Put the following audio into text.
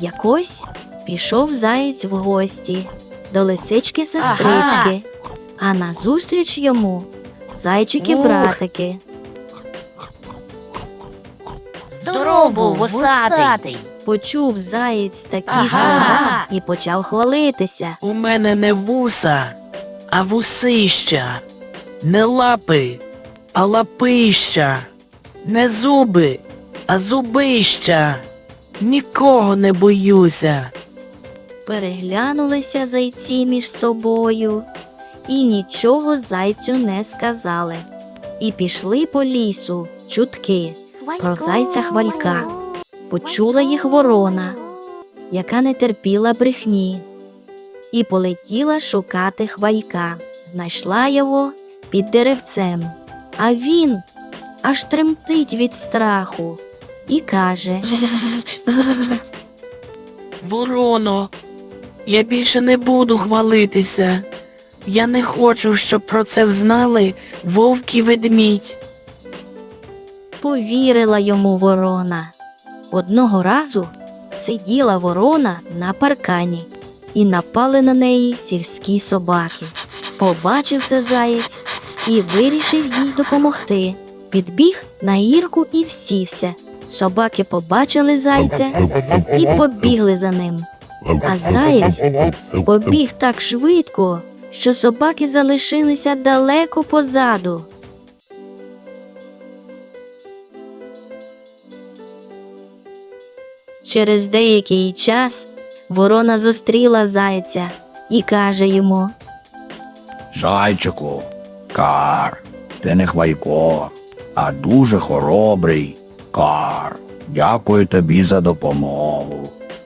Якось пішов заєць в гості до лисички сестрички, а назустріч йому зайчики-братики. Здоров був вусатий. Почув заєць такі Ага. слова і почав хвалитися. У мене не вуса, а вусища, не лапи, а лапища, не зуби, а зубища. Нікого не боюся. Переглянулися зайці між собою і нічого зайцю не сказали. І пішли по лісу чутки. Про зайця хвалька. Почула їх ворона, яка не терпіла брехні, і полетіла шукати хвалька. Знайшла його під деревцем, а він аж тремтить від страху і каже Вороно, я більше не буду хвалитися. Я не хочу, щоб про це взнали вовк і ведмідь. Повірила йому ворона. Одного разу сиділа ворона на паркані, і напали на неї сільські собаки. Побачив це заєць і вирішив їй допомогти. Підбіг на Ірку і всівся. Собаки побачили зайця і побігли за ним. А заєць побіг так швидко, що собаки залишилися далеко позаду. Через деякий час ворона зустріла зайця і каже йому Зайчику, кар, ти не хвайко, а дуже хоробрий. Кар, дякую тобі за допомогу.